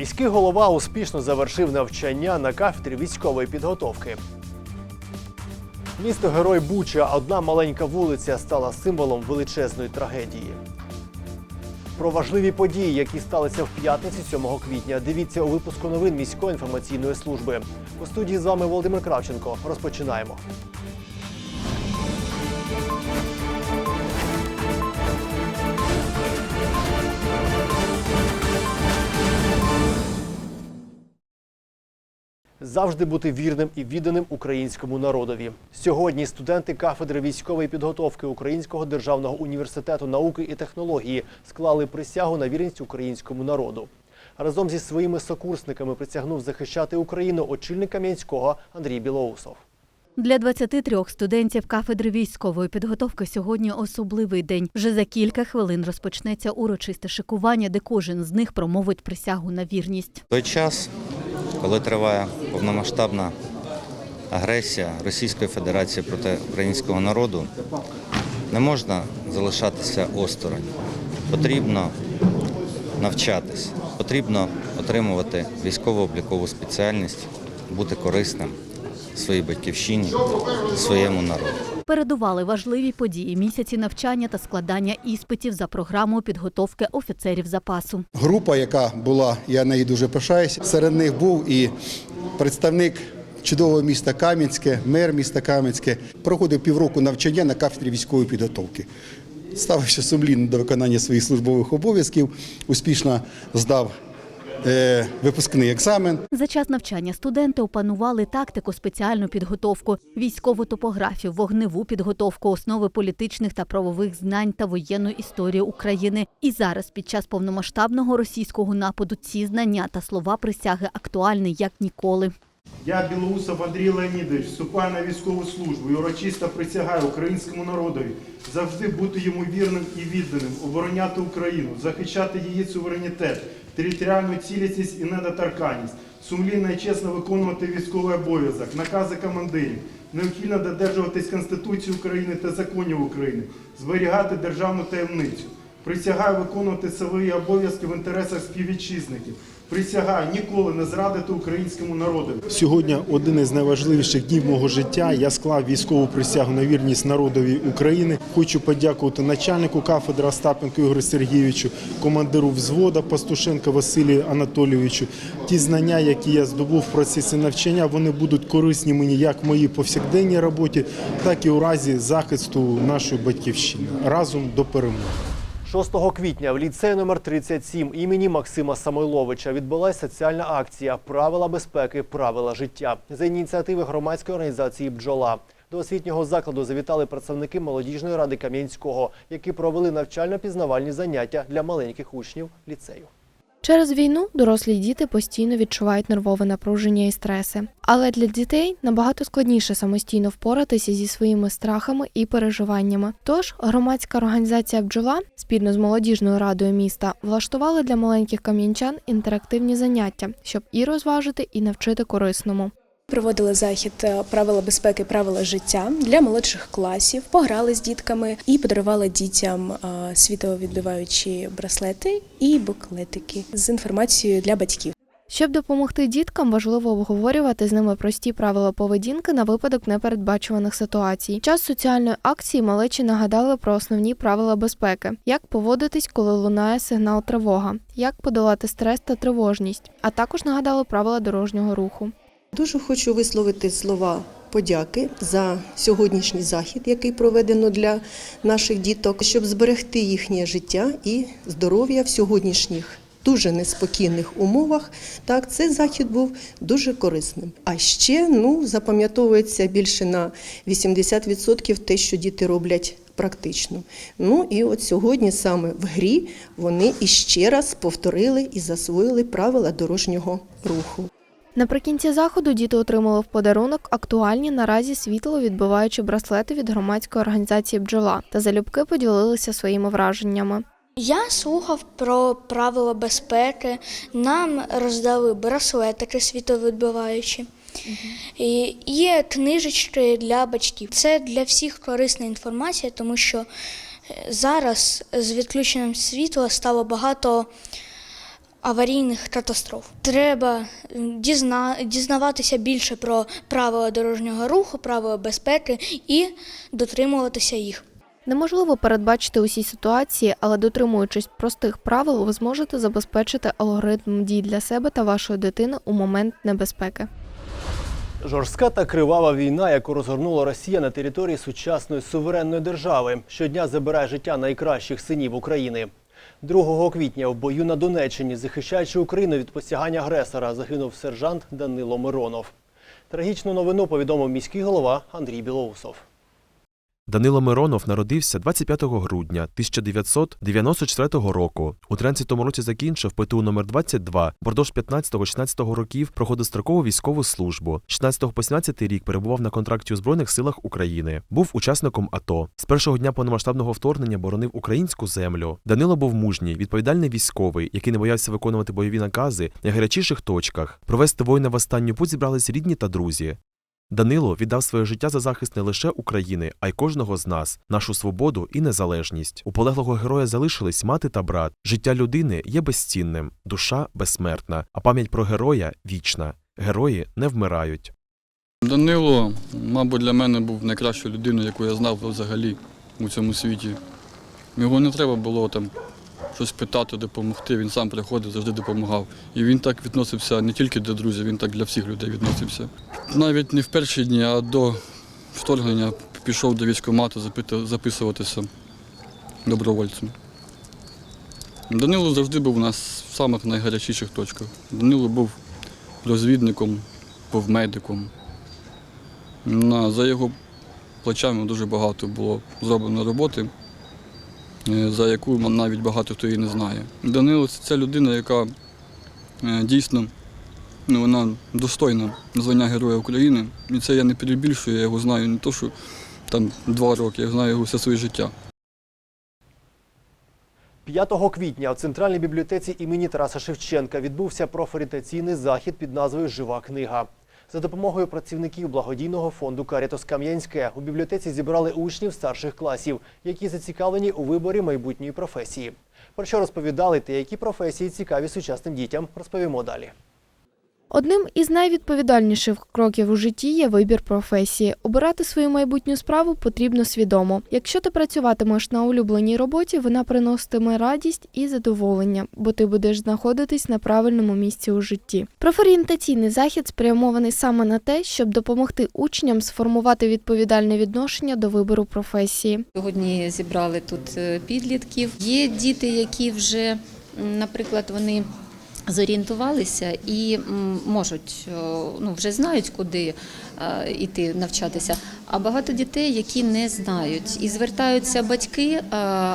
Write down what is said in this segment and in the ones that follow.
Міський голова успішно завершив навчання на кафедрі військової підготовки. Місто Герой Буча, одна маленька вулиця, стала символом величезної трагедії. Про важливі події, які сталися в п'ятницю 7 квітня. Дивіться у випуску новин міської інформаційної служби. У студії з вами Володимир Кравченко. Розпочинаємо. Завжди бути вірним і відданим українському народові. Сьогодні студенти кафедри військової підготовки Українського державного університету науки і технології склали присягу на вірність українському народу. Разом зі своїми сокурсниками присягнув захищати Україну очільник Кам'янського Андрій Білоусов. Для 23 студентів кафедри військової підготовки сьогодні особливий день. Вже за кілька хвилин розпочнеться урочисте шикування, де кожен з них промовить присягу на вірність. той час, коли триває повномасштабна агресія Російської Федерації проти українського народу, не можна залишатися осторонь. Потрібно навчатись, потрібно отримувати військово-облікову спеціальність, бути корисним своїй батьківщині, своєму народу. Передували важливі події місяці навчання та складання іспитів за програмою підготовки офіцерів запасу. група, яка була, я нею дуже пишаюся. Серед них був і представник чудового міста Кам'янське, мер міста Кам'янське. Проходив півроку навчання на кафедрі військової підготовки. Ставився сумлінно до виконання своїх службових обов'язків, успішно здав випускний екзамен. За час навчання студенти опанували тактику, спеціальну підготовку, військову топографію, вогневу підготовку, основи політичних та правових знань та воєнну історію України. І зараз, під час повномасштабного російського нападу, ці знання та слова присяги актуальні як ніколи. Я, Білоусов Андрій Леонідович, вступаю на військову службу і урочисто присягаю українському народові завжди бути йому вірним і відданим, обороняти Україну, захищати її суверенітет, територіальну цілісність і недоторканність, сумлінно і чесно виконувати військовий обов'язок, накази командирів, необхідно додержуватись Конституції України та законів України, зберігати державну таємницю. Присягаю виконувати свої обов'язки в інтересах співвітчизників. Присягаю ніколи не зрадити українському народу. Сьогодні один із найважливіших днів мого життя. Я склав військову присягу на вірність народові України. Хочу подякувати начальнику кафедри Остапенку Ігорю Сергійовичу, командиру взвода Пастушенка Василію Анатолійовичу. Ті знання, які я здобув в процесі навчання, вони будуть корисні мені як в моїй повсякденній роботі, так і у разі захисту нашої батьківщини. Разом до перемоги. 6 квітня в ліцеї номер 37 імені Максима Самойловича відбулася соціальна акція Правила безпеки, правила життя за ініціативи громадської організації Бджола. До освітнього закладу завітали представники молодіжної ради Кам'янського, які провели навчально-пізнавальні заняття для маленьких учнів ліцею. Через війну дорослі діти постійно відчувають нервове напруження і стреси. Але для дітей набагато складніше самостійно впоратися зі своїми страхами і переживаннями. Тож громадська організація бджола спільно з молодіжною радою міста влаштувала для маленьких кам'янчан інтерактивні заняття, щоб і розважити, і навчити корисному. Проводили захід е, правила безпеки, правила життя для молодших класів, пограли з дітками і подарували дітям е, світовідбиваючі браслети і буклетики з інформацією для батьків. Щоб допомогти діткам, важливо обговорювати з ними прості правила поведінки на випадок непередбачуваних ситуацій. Час соціальної акції малечі нагадали про основні правила безпеки: як поводитись, коли лунає сигнал тривога, як подолати стрес та тривожність, а також нагадали правила дорожнього руху. Дуже хочу висловити слова подяки за сьогоднішній захід, який проведено для наших діток, щоб зберегти їхнє життя і здоров'я в сьогоднішніх дуже неспокійних умовах. Так, цей захід був дуже корисним. А ще ну запам'ятовується більше на 80% те, що діти роблять. Практично. Ну і от сьогодні саме в грі вони іще раз повторили і засвоїли правила дорожнього руху. Наприкінці заходу діти отримали в подарунок актуальні наразі світло відбиваючі браслети від громадської організації бджола та залюбки поділилися своїми враженнями. Я слухав про правила безпеки. Нам роздали браслетики світовідбиваючі. І Є книжечки для батьків. Це для всіх корисна інформація, тому що е, зараз з відключенням світла стало багато аварійних катастроф. Треба дізна, дізнаватися більше про правила дорожнього руху, правила безпеки і дотримуватися їх. Неможливо передбачити усі ситуації, але дотримуючись простих правил, ви зможете забезпечити алгоритм дій для себе та вашої дитини у момент небезпеки. Жорстка та кривава війна, яку розгорнула Росія на території сучасної суверенної держави, щодня забирає життя найкращих синів України. 2 квітня в бою на Донеччині, захищаючи Україну від посягання агресора, загинув сержант Данило Миронов. Трагічну новину повідомив міський голова Андрій Білоусов. Данило Миронов народився 25 грудня 1994 року. У 13-му році закінчив ПТУ номер 22 Впродовж 15-16 років проходив строкову військову службу. 16 по 17 рік перебував на контракті у Збройних силах України. Був учасником АТО. З першого дня повномасштабного вторгнення боронив українську землю. Данило був мужній, відповідальний військовий, який не боявся виконувати бойові накази на найгарячіших точках. Провести воїна в останню путь зібрались рідні та друзі. Данило віддав своє життя за захист не лише України, а й кожного з нас, нашу свободу і незалежність. У полеглого героя залишились мати та брат. Життя людини є безцінним, душа безсмертна, а пам'ять про героя вічна. Герої не вмирають. Данило, мабуть, для мене був найкращою людиною, яку я знав взагалі у цьому світі. Його не треба було там щось питати, допомогти. Він сам приходив, завжди допомагав. І він так відносився не тільки до друзів, він так для всіх людей відносився. Навіть не в перші дні, а до вторгнення пішов до військкомату записуватися добровольцем. Данило завжди був у нас в самих найгарячіших точках. Данило був розвідником, був медиком. За його плечами дуже багато було зроблено роботи, за яку навіть багато хто і не знає. Данило це ця людина, яка е, дійсно ну, вона достойна звання Героя України. І це я не перебільшую, я його знаю не то, що там два роки, я знаю його все своє життя. 5 квітня у центральній бібліотеці імені Тараса Шевченка відбувся профорієнтаційний захід під назвою Жива книга. За допомогою працівників благодійного фонду Карітос Кам'янське у бібліотеці зібрали учнів старших класів, які зацікавлені у виборі майбутньої професії. Про що розповідали та які професії цікаві сучасним дітям, розповімо далі. Одним із найвідповідальніших кроків у житті є вибір професії. Обирати свою майбутню справу потрібно свідомо. Якщо ти працюватимеш на улюбленій роботі, вона приноситиме радість і задоволення, бо ти будеш знаходитись на правильному місці у житті. Профорієнтаційний захід спрямований саме на те, щоб допомогти учням сформувати відповідальне відношення до вибору професії. Сьогодні зібрали тут е, підлітків. Є діти, які вже, наприклад, вони зорієнтувалися і можуть, е, ну вже знають, куди йти навчатися. А багато дітей, які не знають, і звертаються батьки, е,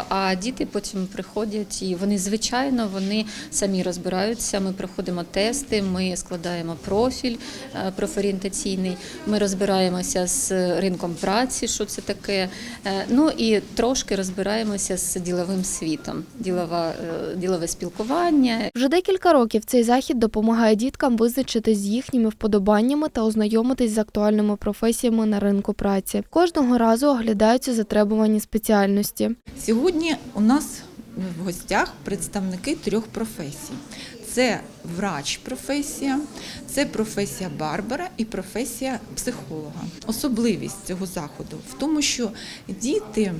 а діти потім приходять і вони, звичайно, вони самі розбираються. Ми проходимо тести, ми складаємо профіль е, профорієнтаційний, ми розбираємося з ринком праці, що це таке. Е, Ну і трошки розбираємося з діловим світом, ділова, е, ділове спілкування, Вже декілька років цей захід допомагає діткам визначитись з їхніми вподобаннями та ознайомитись з актуальними професіями на ринку праці. Кожного разу оглядаються затребувані спеціальності. Сьогодні у нас в гостях представники трьох професій: це врач-професія, це професія барбара і професія психолога. Особливість цього заходу в тому, що діти.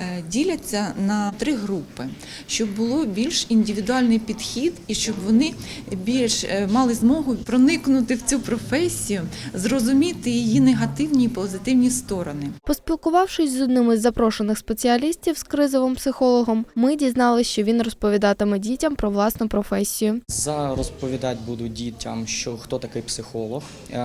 Е, Діляться на три групи, щоб було більш індивідуальний підхід і щоб вони більш е, мали змогу проникнути в цю професію, зрозуміти її негативні і позитивні сторони. Поспілкувавшись з одним із запрошених спеціалістів з кризовим психологом, ми дізналися, що він розповідатиме дітям про власну професію. За розповідати буду дітям, що хто такий психолог, е,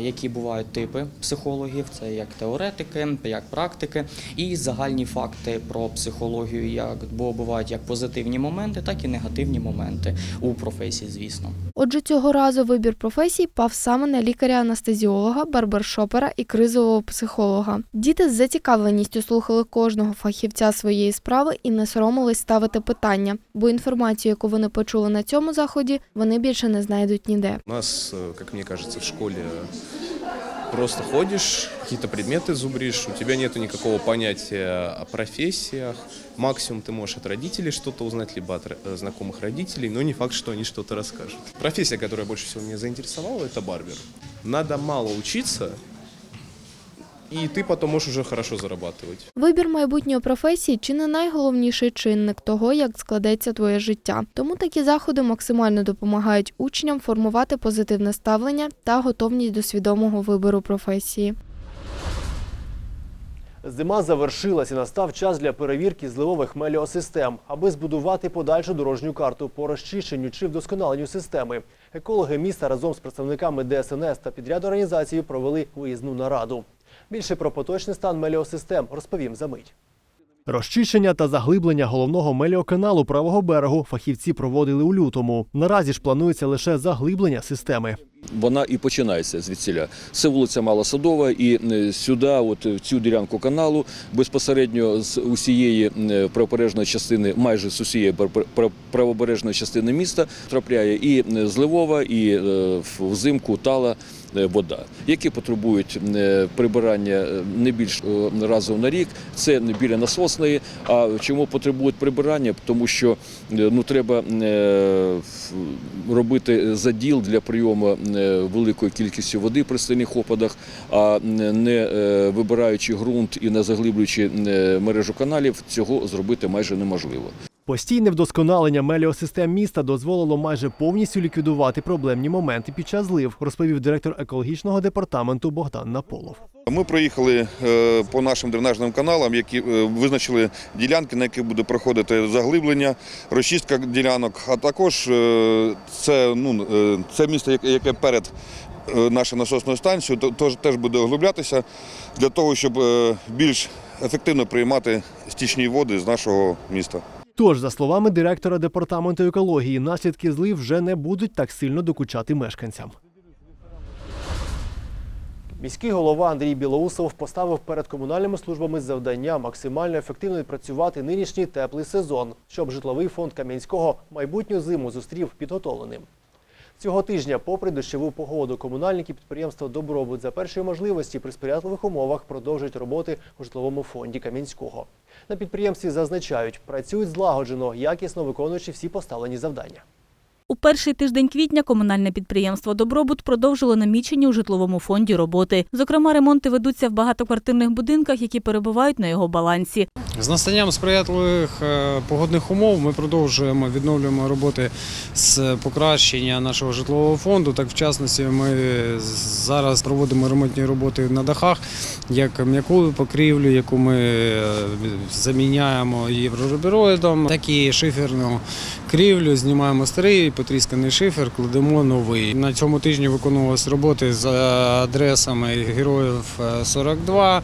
які бувають типи психологів, це як теоретики, як практики, і загальні факти про психологію, як бо бувають як позитивні моменти, так і негативні моменти у професії, звісно. Отже, цього разу вибір професій пав саме на лікаря-анестезіолога, барбершопера і кризового психолога. Діти з зацікавленістю слухали кожного фахівця своєї справи і не соромились ставити питання, бо інформацію, яку вони почули на цьому заході, вони більше не знайдуть ніде. У нас, э, как мне кажется, в школе просто ходишь, какие-то предметы зубришь, у тебя нету никакого понятия о профессиях. Максимум ты можешь от родителей что-то узнать, либо от э, знакомых родителей, но не факт, что они что-то расскажут. Профессия, которая больше всего меня заинтересовала, это барбер. Надо мало учиться, и ты потом можешь уже хорошо зарабатывать. Вибір майбутньої професії чи не найголовніший чинник того, як складеться твоє життя. Тому такі заходи максимально допомагають учням формувати позитивне ставлення та готовність до свідомого вибору професії. Зима завершилась і настав час для перевірки зливових меліосистем, аби збудувати подальшу дорожню карту по розчищенню чи вдосконаленню системи. Екологи міста разом з представниками ДСНС та підрядорганізації провели виїзну нараду. Більше про поточний стан меліосистем розповім за мить. Розчищення та заглиблення головного меліоканалу правого берегу фахівці проводили у лютому. Наразі ж планується лише заглиблення системи. Вона і починається звідсіля. Це вулиця Малосадова, і е, сюди, от в цю ділянку каналу, безпосередньо з усієї е, правобережної частини, майже з усієї пр- пр- правобережної частини міста трапляє і е, зливова, і взимку тала вода, які потребують е, прибирання е, не більш е, разу на рік. Це не біля насосної. А чому потребують прибирання? Тому що е, ну треба е, робити заділ для прийому е, великої кількості води при сильних опадах, а не е, вибираючи ґрунт і не заглиблюючи е, мережу каналів, цього зробити майже неможливо. Постійне вдосконалення меліосистем міста дозволило майже повністю ліквідувати проблемні моменти під час злив, розповів директор екологічного департаменту Богдан Наполов. Ми проїхали е, по нашим дренажним каналам, які е, визначили ділянки, на яких буде проходити заглиблення, розчистка ділянок. А також е, це, ну, це місто, яке- перед нашою насосною станцією, то- теж буде оглублятися для того, щоб більш ефективно приймати стічні води з нашого міста. Тож, за словами директора департаменту екології, наслідки злив вже не будуть так сильно докучати мешканцям. Міський голова Андрій Білоусов поставив перед комунальними службами завдання максимально ефективно відпрацювати нинішній теплий сезон, щоб житловий фонд Кам'янського майбутню зиму зустрів підготовленим. Цього тижня, попри дощову погоду, комунальники підприємства Добробут за першої можливості при сприятливих умовах продовжують роботи у житловому фонді Кам'янського. На підприємстві зазначають, працюють злагоджено, якісно виконуючи всі поставлені завдання. У перший тиждень квітня комунальне підприємство Добробут продовжило намічені у житловому фонді роботи. Зокрема, ремонти ведуться в багатоквартирних будинках, які перебувають на його балансі. З настанням сприятливих е, погодних умов ми продовжуємо відновлюємо роботи з покращення нашого житлового фонду. Так, в частності, ми зараз проводимо ремонтні роботи на дахах, як м'яку покрівлю, яку ми е, заміняємо єврорубіроїдом, так і шиферну крівлю, знімаємо старий потрісканий шифер, кладемо новий. На цьому тижні виконувалися роботи за адресами героїв е, 42,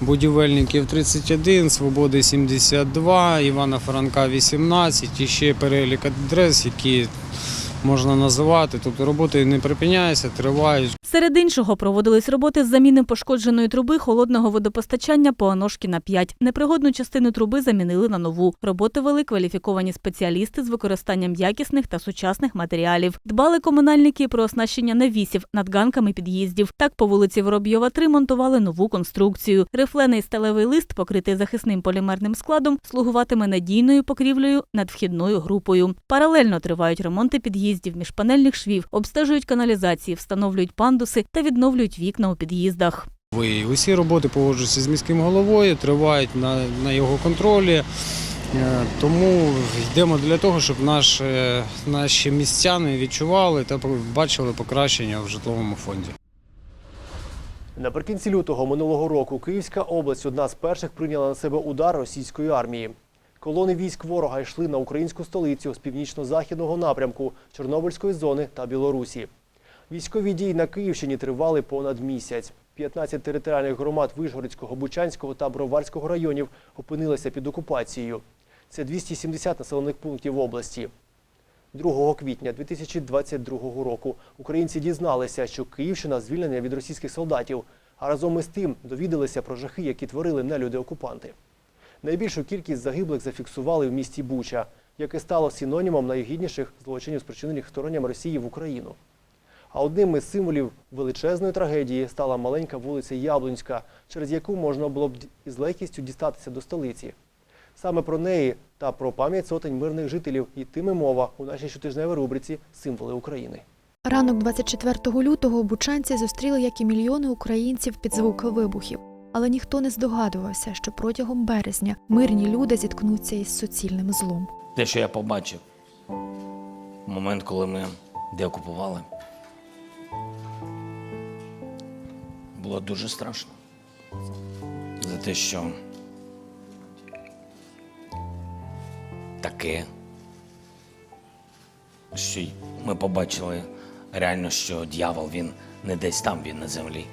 будівельників 31, Свободи 72, Івана Франка 18 і ще перелік адрес, які можна називати. Тобто роботи не припиняються, тривають. Серед іншого проводились роботи з заміни пошкодженої труби холодного водопостачання по Аношкіна 5. Непригодну частину труби замінили на нову. Роботи вели кваліфіковані спеціалісти з використанням якісних та сучасних матеріалів. Дбали комунальники про оснащення навісів над ганками під'їздів. Так по вулиці Воробйова 3 монтували нову конструкцію. Рифлений сталевий лист, покритий захисним полімерним складом, слугуватиме надійною покрівлею над вхідною групою. Паралельно тривають ремонти під'їздів, міжпанельних швів, обстежують каналізації, встановлюють пандуси та відновлюють вікна у під'їздах. Усі роботи погоджуються з міським головою, тривають на, на його контролі. Е, Тому йдемо для того, щоб наші, наші містяни відчували та бачили покращення в житловому фонді. Наприкінці лютого минулого року Київська область одна з перших прийняла на себе удар російської армії. Колони військ ворога йшли на українську столицю з північно-західного напрямку Чорнобильської зони та Білорусі. Військові дії на Київщині тривали понад місяць. 15 територіальних громад Вишгородського, Бучанського та Броварського районів опинилися під окупацією. Це 270 населених пунктів області. 2 квітня 2022 року українці дізналися, що Київщина звільнена від російських солдатів, а разом із тим довідалися про жахи, які творили нелюди-окупанти. Найбільшу кількість загиблих зафіксували в місті Буча, яке стало синонімом найгідніших злочинів, спричинених вторгненням Росії в Україну. А одним із символів величезної трагедії стала маленька вулиця Яблунська, через яку можна було б із легкістю дістатися до столиці. Саме про неї та про пам'ять сотень мирних жителів йтиме мова у нашій щотижневій рубриці Символи України. Ранок 24 лютого бучанці зустріли, як і мільйони українців під звуки вибухів. Але ніхто не здогадувався, що протягом березня мирні люди зіткнуться із суцільним злом. Те, що я побачив, в момент, коли ми деокупували, було дуже страшно. За те, що таке, що ми побачили реально, що дьявол він не десь там, він на землі.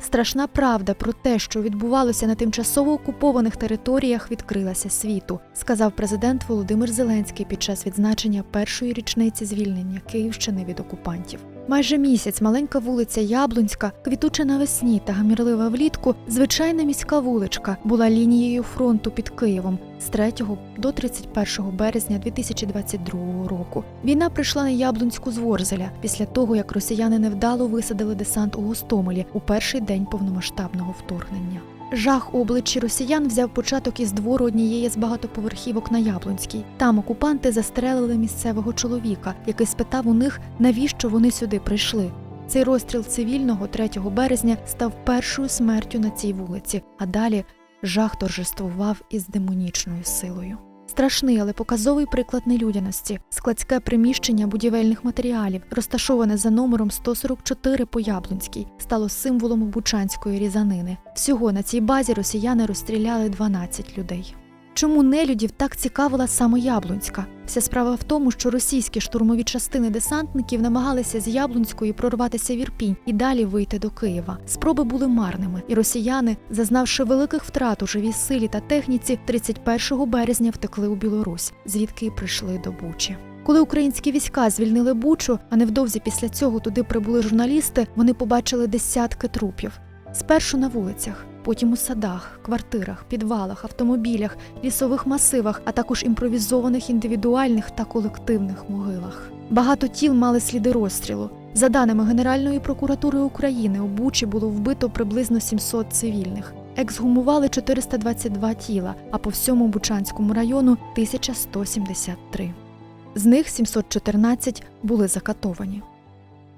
Страшна правда про те, що відбувалося на тимчасово окупованих територіях, відкрилася світу, сказав президент Володимир Зеленський під час відзначення першої річниці звільнення Київщини від окупантів. Майже місяць маленька вулиця Яблунська, квітуча навесні та гамірлива влітку, звичайна міська вуличка була лінією фронту під Києвом з 3 до 31 березня 2022 року. Війна прийшла на Яблунську з Ворзеля після того, як росіяни невдало висадили десант у Гостомелі у перший день повномасштабного вторгнення. Жах у обличчі росіян взяв початок із двору однієї з багатоповерхівок на Яблунській. Там окупанти застрелили місцевого чоловіка, який спитав у них, навіщо вони сюди прийшли. Цей розстріл цивільного 3 березня став першою смертю на цій вулиці, а далі жах торжествував із демонічною силою. Страшний, але показовий приклад нелюдяності складське приміщення будівельних матеріалів, розташоване за номером 144 по Яблунській, стало символом бучанської різанини. Всього на цій базі росіяни розстріляли 12 людей. Чому нелюдів так цікавила саме Яблунська? Вся справа в тому, що російські штурмові частини десантників намагалися з Яблунської прорватися в Ірпінь і далі вийти до Києва. Спроби були марними, і росіяни, зазнавши великих втрат у живій силі та техніці, 31 березня втекли у Білорусь, звідки й прийшли до Бучі. Коли українські війська звільнили Бучу, а невдовзі після цього туди прибули журналісти, вони побачили десятки трупів. Спершу на вулицях, потім у садах, квартирах, підвалах, автомобілях, лісових масивах, а також імпровізованих індивідуальних та колективних могилах. Багато тіл мали сліди розстрілу. За даними Генеральної прокуратури України, у Бучі було вбито приблизно 700 цивільних. Ексгумували 422 тіла, а по всьому Бучанському району 1173. З них 714 були закатовані.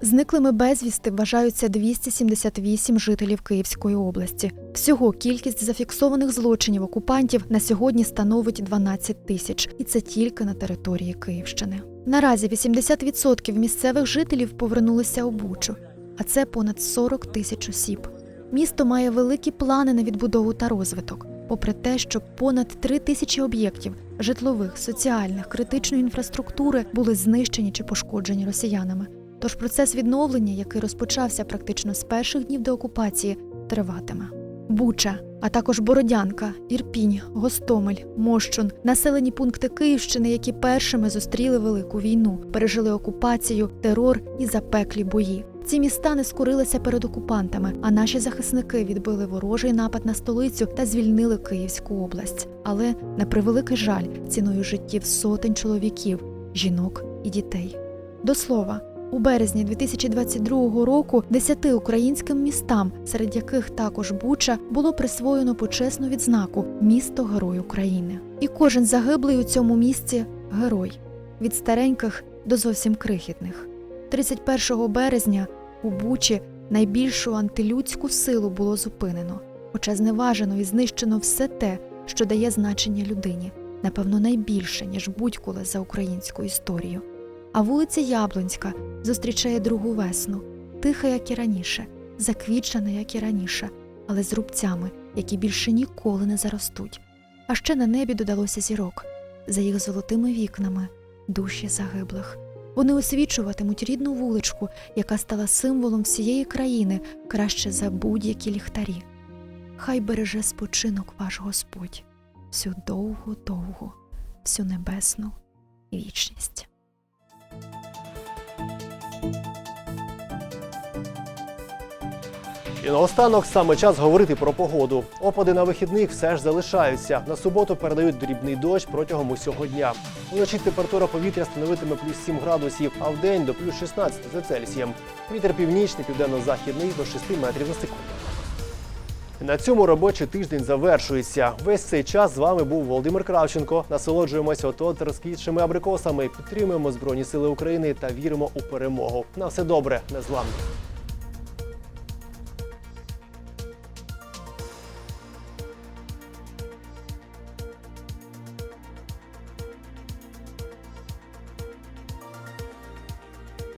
Зниклими безвісти вважаються 278 жителів Київської області. Всього кількість зафіксованих злочинів окупантів на сьогодні становить 12 тисяч, і це тільки на території Київщини. Наразі 80% місцевих жителів повернулися у Бучу, а це понад 40 тисяч осіб. Місто має великі плани на відбудову та розвиток, попри те, що понад 3 тисячі об'єктів житлових, соціальних, критичної інфраструктури були знищені чи пошкоджені росіянами. Тож процес відновлення, який розпочався практично з перших днів деокупації, триватиме. Буча, а також Бородянка, Ірпінь, Гостомель, Мощун, населені пункти Київщини, які першими зустріли велику війну, пережили окупацію, терор і запеклі бої. Ці міста не скорилися перед окупантами, а наші захисники відбили ворожий напад на столицю та звільнили Київську область. Але на превеликий жаль, ціною життів сотень чоловіків, жінок і дітей. До слова, у березні 2022 року десяти українським містам, серед яких також Буча, було присвоєно почесну відзнаку Місто Герой України. І кожен загиблий у цьому місці герой від стареньких до зовсім крихітних. 31 березня у Бучі найбільшу антилюдську силу було зупинено, хоча зневажено і знищено все те, що дає значення людині, напевно, найбільше ніж будь-коли за українську історію. А вулиця Яблонська зустрічає другу весну, тиха, як і раніше, заквітчена, як і раніше, але з рубцями, які більше ніколи не заростуть. А ще на небі додалося зірок, за їх золотими вікнами, душі загиблих. Вони освічуватимуть рідну вуличку, яка стала символом всієї країни краще за будь-які ліхтарі. Хай береже спочинок ваш Господь всю довгу-довгу, всю небесну вічність. І наостанок саме час говорити про погоду. Опади на вихідних все ж залишаються. На суботу передають дрібний дощ протягом усього дня. Вночі температура повітря становитиме плюс 7 градусів, а вдень до плюс 16 за Цельсієм. Вітер північний, південно-західний до 6 метрів на секунду. На цьому робочий тиждень завершується. Весь цей час з вами був Володимир Кравченко. Насолоджуємося ото розкішими абрикосами, підтримуємо Збройні Сили України та віримо у перемогу. На все добре, незламні.